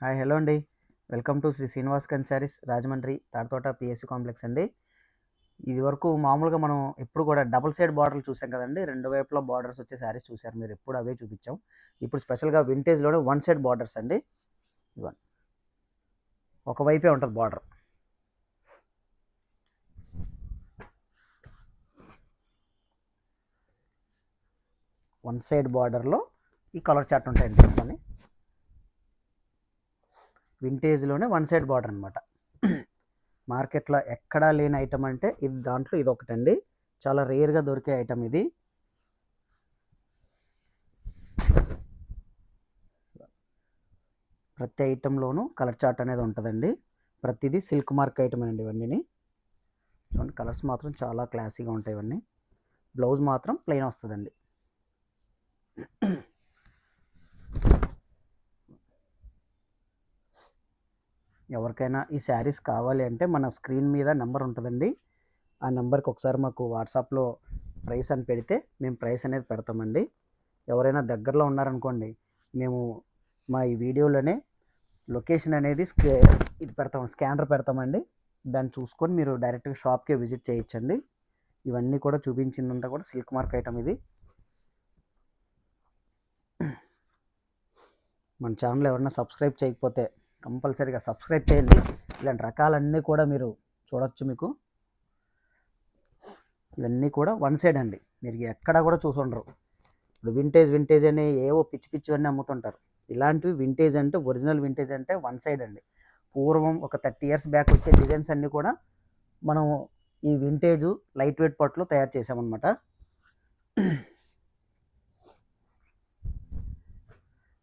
Hi hello అండి. Welcome to Shri Srinivas కన్ sarees Rajahmundry Tadathota PSC complex అండి. ఇది వరకు మామూలుగా మనం ఎప్పుడు కూడా డబుల్ సైడ్ బార్డర్లు చూసాం కదండి. రెండు వైపులో బార్డర్స్ వచ్చే శారీస్ చూసారు మీరు ఎప్పుడు అవే చూపించాం. ఇప్పుడు స్పెషల్గా వింటేజ్లోనే వన్ సైడ్ బార్డర్స్ అండి. ఇవన్ ఒకవైపే ఉంటుంది బార్డర్. వన్ సైడ్ బార్డర్లో ఈ కలర్ చార్ట్ ఉంటాయండి వింటేజ్లోనే వన్ సైడ్ బార్డర్ అనమాట మార్కెట్లో ఎక్కడా లేని ఐటమ్ అంటే ఇది దాంట్లో ఇది ఒకటండి చాలా రేర్గా దొరికే ఐటమ్ ఇది. ప్రతి ఐటెంలోనూ కలర్ చార్ట్ అనేది ఉంటుందండి. ప్రతిదీ సిల్క్ మార్క్ ఐటమ్ అండి ఇవన్నీ చూడండి కలర్స్ మాత్రం చాలా క్లాసీగా ఉంటాయి ఇవన్నీ. బ్లౌజ్ మాత్రం ప్లెయిన్ వస్తుందండి. ఎవరికైనా ఈ శారీస్ కావాలి అంటే మన స్క్రీన్ మీద నెంబర్ ఉంటుందండి. ఆ నెంబర్కి ఒకసారి మాకు వాట్సాప్లో ప్రైస్ అని పెడితే మేము ప్రైస్ అనేది పెడతామండి. ఎవరైనా దగ్గరలో ఉన్నారనుకోండి మేము మా ఈ వీడియోలోనే లొకేషన్ అనేది స్కే ఇది పెడతాం స్కానర్ పెడతామండి. దాన్ని చూసుకొని మీరు డైరెక్ట్గా షాప్కే విజిట్ చేయొచ్చండి. ఇవన్నీ కూడా చూపించిందంతా కూడా సిల్క్ మార్క్ ఐటమ్ ఇది. మన ఛానల్ ఎవరైనా సబ్స్క్రైబ్ చేయకపోతే కంపల్సరీగా సబ్స్క్రైబ్ చేయండి. ఇలాంటి రకాలన్నీ కూడా మీరు చూడొచ్చు మీకు. ఇవన్నీ కూడా వన్ సైడ్ అండి. మీరు ఎక్కడ కూడా చూసుండరు ఇప్పుడు వింటేజ్ వింటేజ్ అని ఏవో పిచ్చి పిచ్చివన్నీ అమ్ముతుంటారు. ఇలాంటివి వింటేజ్ అంటే ఒరిజినల్ వింటేజ్ అంటే వన్ సైడ్ అండి. పూర్వం ఒక థర్టీ ఇయర్స్ బ్యాక్ వచ్చే డిజైన్స్ అన్నీ కూడా మనం ఈ వింటేజ్ లైట్ వెయిట్ పట్లు తయారు చేసామన్నమాట.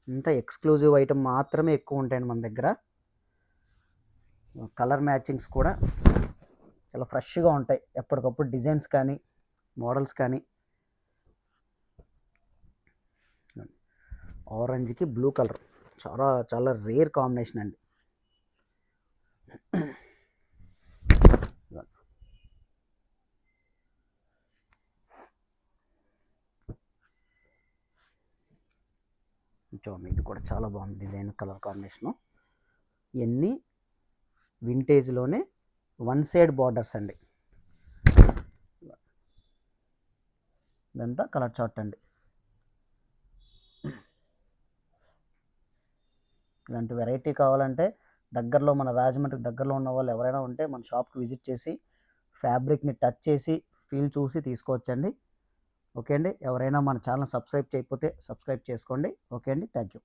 ఇంత ఎక్స్క్లూజివ్ ఐటమ్ మాత్రమే ఎక్కువ ఉంటాయండి మన దగ్గర. కలర్ మ్యాచింగ్స్ కూడా చాలా ఫ్రెష్గా ఉంటాయి. ఎప్పటికప్పుడు డిజైన్స్ కానీ మోడల్స్ కానీ. ఆరెంజ్కి బ్లూ కలర్ చాలా చాలా రేర్ కాంబినేషన్ అండి. చూడండి ఇది కూడా చాలా బాగుంది డిజైన్ కలర్ కాంబినేషను. ఇవన్నీ వింటేజ్లోనే వన్ సైడ్ బార్డర్స్ అండి. ఇదంతా కలర్ చార్ట్ అండి. ఇలాంటి వెరైటీ కావాలంటే దగ్గరలో మన రాజమండ్రి దగ్గరలో ఉన్న వాళ్ళు ఎవరైనా ఉంటే మన షాప్కి విజిట్ చేసి ఫ్యాబ్రిక్ని టచ్ చేసి ఫీల్ చూసి తీసుకోవచ్చండి. ఓకే అండి. ఎవరైనా మన ఛానల్ సబ్స్క్రైబ్ చేయకపోతే సబ్స్క్రైబ్ చేసుకోండి. ఓకే అండి. Thank you